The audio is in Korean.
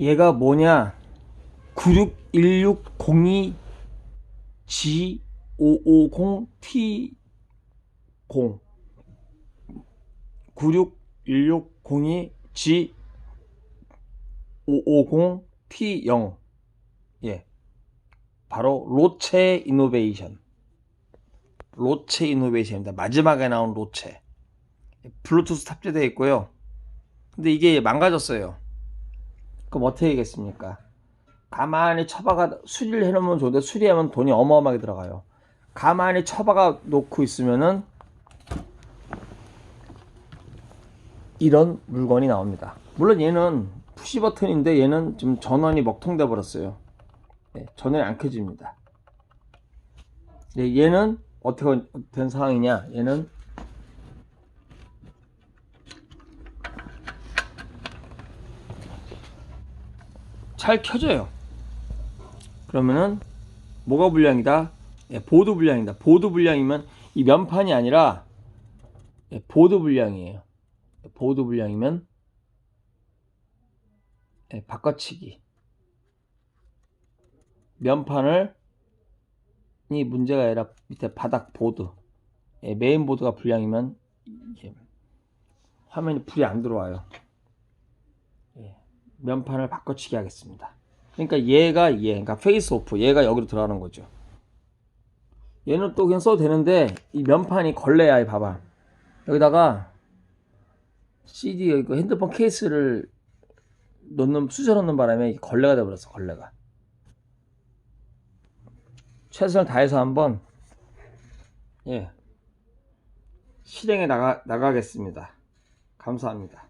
얘가 뭐냐? 961602 G550T 0 961602 G550 T0 예. 바로 로체 이노베이션. 로체 이노베이션입니다. 마지막에 나온 로체. 블루투스 탑재되어 있고요. 근데 이게 망가졌어요 그럼 어떻게 하겠습니까? 가만히 처박아 수리를 해놓으면 좋은데 수리하면 돈이 어마어마하게 들어가요. 가만히 처박아 놓고 있으면은 이런 물건이 나옵니다. 물론 얘는 푸시 버튼인데 얘는 지금 전원이 먹통돼 버렸어요. 네, 전원이 안 켜집니다. 네, 얘는 어떻게 된 상황이냐? 얘는 잘 켜져요. 그러면은 뭐가 불량이다? 예, 보드 불량이다. 보드 불량이면 이 면판이 아니라 예, 보드 불량이에요. 보드 불량이면 예, 바꿔치기. 면판을 이 문제가 아니라 밑에 바닥 보드 예, 메인 보드가 불량이면 이게 화면이 불이 안 들어와요. 예, 면판을 바꿔치기 하겠습니다. 그러니까 얘가 얘 그러니까 페이스 오프 얘가 여기로 들어가는 거죠. 얘는 또 그냥 써도 되는데 이 면판이 걸레야 이 봐봐. 여기다가 CD 이거 핸드폰 케이스를 넣는 수저 넣는 바람에 걸레가 돼버렸어 걸레가. 최선을 다해서 한번 예. 실행에 나가 나가겠습니다. 감사합니다.